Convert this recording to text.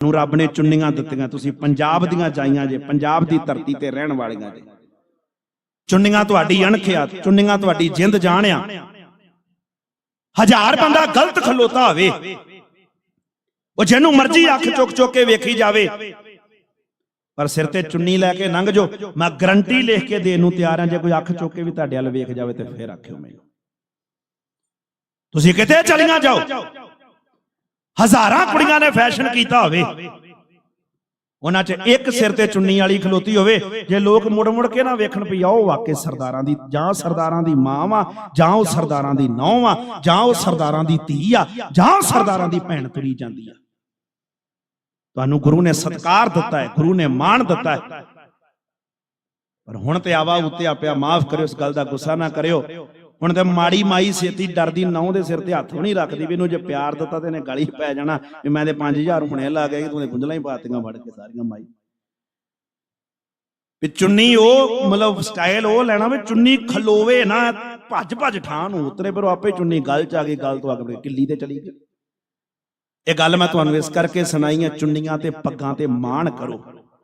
ਨੂੰ ਰੱਬ ਨੇ ਚੁੰਨੀਆਂ ਦਿੱਤੀਆਂ, ਤੁਸੀਂ ਪੰਜਾਬ ਦੀਆਂ ਜਾਈਆਂ ਜੇ, ਪੰਜਾਬ ਦੀ ਧਰਤੀ ਤੇ ਰਹਿਣ ਵਾਲੀਆਂ ਜੇ। ਚੁੰਨੀਆਂ ਤੁਹਾਡੀ ਅਣਖਿਆ, ਚੁੰਨੀਆਂ ਤੁਹਾਡੀ ਜਿੰਦ ਜਾਣਿਆ। ਹਜ਼ਾਰ ਬੰਦਾ ਗਲਤ ਖਲੋਤਾ ਹੋਵੇ। ਉਹ ਜਿਹਨੂੰ ਮਰਜ਼ੀ ਅੱਖ ਚੁੱਕ ਚੁੱਕ ਕੇ ਵੇਖੀ ਜਾਵੇ। ਪਰ ਸਿਰ ਤੇ ਚੁੰਨੀ ਲੈ ਕੇ ਲੰਘ ਜੋ ਮੈਂ ਗਰੰਟੀ ਲਿਖ ਕੇ ਦੇਣ ਨੂੰ ਤਿਆਰ ਹਾਂ, ਜੇ ਕੋਈ ਅੱਖ ਚੁੱਕ ਕੇ ਵੀ ਤੁਹਾਡੇ ਵੱਲ ਵੇਖ ਜਾਵੇ ਤੇ ਫੇਰ ਆਖਿਓ ਮੈਨੂੰ। ਤੁਸੀਂ ਕਿਤੇ ਚਲੀਆਂ ਜਾਓ। ਹਜ਼ਾਰਾਂ ਕੁੜੀਆਂ ਨੇ ਫੈਸ਼ਨ ਕੀਤਾ ਹੋਵੇ। ਉਹਨਾਂ 'ਚ ਇੱਕ ਸਿਰ ਤੇ ਚੁੰਨੀ ਵਾਲੀ ਖਲੋਤੀ ਹੋਵੇ, ਜੇ ਲੋਕ ਮੁੜ ਮੁੜ ਕੇ ਨਾ ਵੇਖਣ ਪਈ ਆ ਉਹ ਵਾਕੇ ਸਰਦਾਰਾਂ ਦੀ ਜਾਂ ਸਰਦਾਰਾਂ ਦੀ ਮਾਂ ਵਾ, ਜਾਂ ਉਹ ਸਰਦਾਰਾਂ ਦੀ ਨੌਂ ਵਾ, ਜਾਂ ਉਹ ਸਰਦਾਰਾਂ ਦੀ ਧੀ ਆ, ਜਾਂ ਉਹ ਸਰਦਾਰਾਂ ਦੀ ਭੈਣ ਤੁਰੀ ਜਾਂਦੀ ਆ। ਤੁਹਾਨੂੰ ਗੁਰੂ ਨੇ ਸਤਕਾਰ ਦਿੱਤਾ ਹੈ, ਗੁਰੂ ਨੇ ਮਾਣ ਦਿੱਤਾ ਹੈ। ਪਰ ਹੁਣ ਤੇ ਆਵਾ ਉੱਤੇ ਆਪਿਆ ਮਾਫ ਕਰਿਓ, ਇਸ ਗੱਲ ਦਾ ਗੁੱਸਾ ਨਾ ਕਰਿਓ। ਹੁਣ ਤੇ ਮਾੜੀ ਮਾਈ ਸੇਤੀ ਡਰਦੀ ਨੌ ਦੇ ਸਿਰ ਤੇ ਹੱਥ ਨਹੀਂ ਰੱਖਦੀ ਵੀ ਇਹਨੂੰ ਜੇ ਪਿਆਰ ਦਿੱਤਾ ਤੇ ਇਹਨੇ ਗਲੀ ਪੈ ਜਾਣਾ, ਵੀ ਮੈਂ ਤੇ 5000 ਹੁਣੇ ਲਾ ਗਿਆ ਤੂੰ ਤੇ ਗੁੰਝਲਾਂ ਹੀ ਪਾਤੀਆਂ ਵੜ ਕੇ ਸਾਰੀਆਂ ਮਾਈ। ਵੀ ਚੁੰਨੀ ਉਹ, ਮਤਲਬ ਸਟਾਈਲ ਉਹ ਲੈਣਾ ਵੀ ਚੁੰਨੀ ਖਲੋਵੇ ਨਾ ਭੱਜ ਭੱਜ ਠਾਂ ਨੂੰ ਉਤਰੇ ਪਰ ਆਪੇ ਚੁੰਨੀ ਗੱਲ ਚ ਆ ਗਈ, ਗੱਲ ਤੋਂ ਅਗਲੇ ਕਿੱਲੀ ਤੇ ਚਲੀ ਗਈ। ਇਹ ਗੱਲ ਮੈਂ ਤੁਹਾਨੂੰ ਇਸ ਕਰਕੇ ਸੁਣਾਈ ਆ, ਚੁੰਨੀਆਂ ਤੇ ਪੱਗਾਂ ਤੇ ਮਾਣ ਕਰੋ।